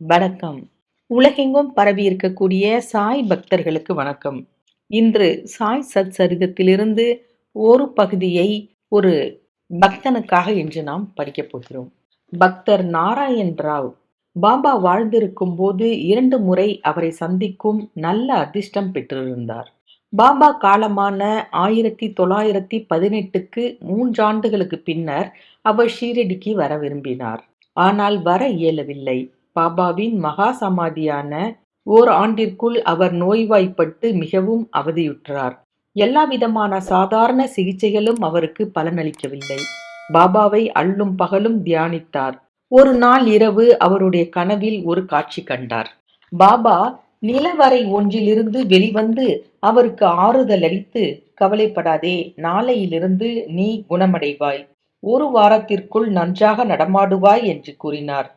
வணக்கம். உலகெங்கும் பரவி இருக்கக்கூடிய சாய் பக்தர்களுக்கு வணக்கம். இன்று சாய் சத் சரிதத்திலிருந்து ஒரு பகுதியை ஒரு பக்தனுக்காக இன்று நாம் படிக்கப் போகிறோம். பக்தர் நாராயண் ராவ் பாபா வாழ்ந்திருக்கும் போது இரண்டு முறை அவரை சந்திக்கும் நல்ல அதிர்ஷ்டம் பெற்றிருந்தார். பாபா காலமான ஆயிரத்தி தொள்ளாயிரத்தி பதினெட்டுக்கு மூன்றாண்டுகளுக்கு பின்னர் அவர் ஷீரடிக்கு வர விரும்பினார். ஆனால் வர இயலவில்லை. பாபாவின் மகா சமாதியான ஓர் ஆண்டிற்குள் அவர் நோய்வாய்ப்பட்டு மிகவும் அவதியுற்றார். எல்லா விதமான சாதாரண சிகிச்சைகளும் அவருக்கு பலனளிக்கவில்லை. பாபாவை அள்ளும் பகலும் தியானித்தார். ஒரு நாள் இரவு அவருடைய கனவில் ஒரு காட்சி கண்டார். பாபா நிலவரை ஒன்றிலிருந்து வெளிவந்து அவருக்கு ஆறுதல் அளித்து கவலைப்படாதே நாளையிலிருந்து நீ குணமடைவாய். ஒரு வாரத்திற்குள் நன்றாக நடமாடுவாய் என்று கூறினார்.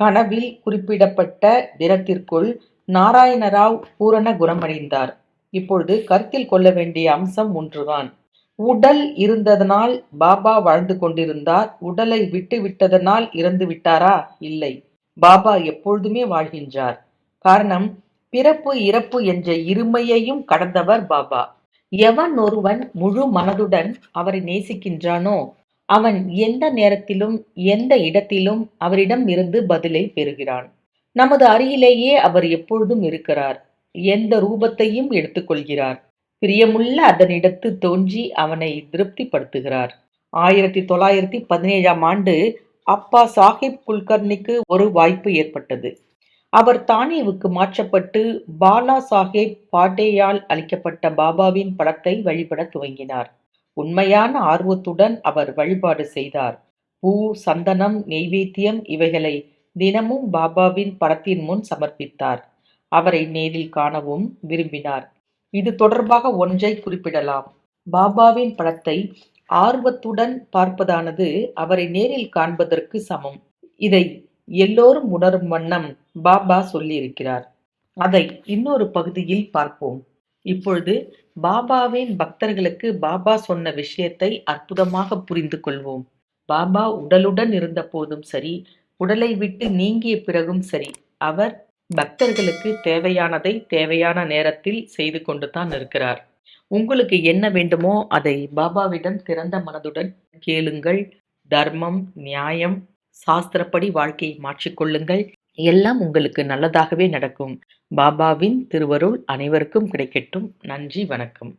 கனவில் குறிப்பிடப்பட்ட தினத்திற்குள் நாராயணராவ் பூரண குணமடைந்தார். இப்பொழுது கருத்தில் கொள்ள வேண்டிய அம்சம் ஒன்றுதான். உடல் இருந்ததனால் பாபா வாழ்ந்து கொண்டிருந்தார். உடலை விட்டு விட்டதனால் இறந்து விட்டாரா? இல்லை. பாபா எப்பொழுதுமே வாழ்கின்றார். காரணம் பிறப்பு இறப்பு என்ற இருமையையும் கடந்தவர் பாபா. எவன் ஒருவன் முழு மனதுடன் அவரை நேசிக்கின்றானோ அவன் எந்த நேரத்திலும் எந்த இடத்திலும் அவரிடம் இருந்து பதிலை பெறுகிறான். நமது அருகிலேயே அவர் எப்பொழுதும் இருக்கிறார். எந்த ரூபத்தையும் எடுத்துக்கொள்கிறார். பிரியமுள்ள அதனிடத்து தோன்றி அவனை திருப்திப்படுத்துகிறார். ஆயிரத்தி தொள்ளாயிரத்தி பதினேழாம் ஆண்டு அப்பா சாஹிப் குல்கர்னிக்கு ஒரு வாய்ப்பு ஏற்பட்டது. அவர் தானேவுக்கு மாற்றப்பட்டு பாலா சாஹேப் பாட்டேயால் அளிக்கப்பட்ட பாபாவின் படத்தை வழிபட துவங்கினார். உண்மையான ஆர்வத்துடன் அவர் வழிபாடு செய்தார். பூ சந்தனம் நெய்வேத்தியம் இவைகளை தினமும் பாபாவின் படத்தின் முன் சமர்ப்பித்தார். அவரை நேரில் காணவும் விரும்பினார். இது தொடர்பாக ஒன்றை குறிப்பிடலாம். பாபாவின் படத்தை ஆர்வத்துடன் பார்ப்பதானது அவரை நேரில் காண்பதற்கு சமம். இதை எல்லோரும் உணரும் வண்ணம் பாபா சொல்லியிருக்கிறார். அதை இன்னொரு பகுதியில் பார்ப்போம். இப்பொழுது பாபாவின் பக்தர்களுக்கு பாபா சொன்ன விஷயத்தை அற்புதமாக புரிந்து கொள்வோம். பாபா உடலுடன் இருந்த போதும் சரி உடலை விட்டு நீங்கிய பிறகும் சரி அவர் பக்தர்களுக்கு தேவையானதை தேவையான நேரத்தில் செய்து கொண்டு தான் இருக்கிறார். உங்களுக்கு என்ன வேண்டுமோ அதை பாபாவிடம் திறந்த மனதுடன் கேளுங்கள். தர்மம் நியாயம் சாஸ்திரப்படி வாழ்க்கையை மாற்றிக்கொள்ளுங்கள். எல்லாம் உங்களுக்கு நல்லதாகவே நடக்கும். பாபாவின் திருவருள் அனைவருக்கும் கிடைக்கட்டும். நன்றி வணக்கம்.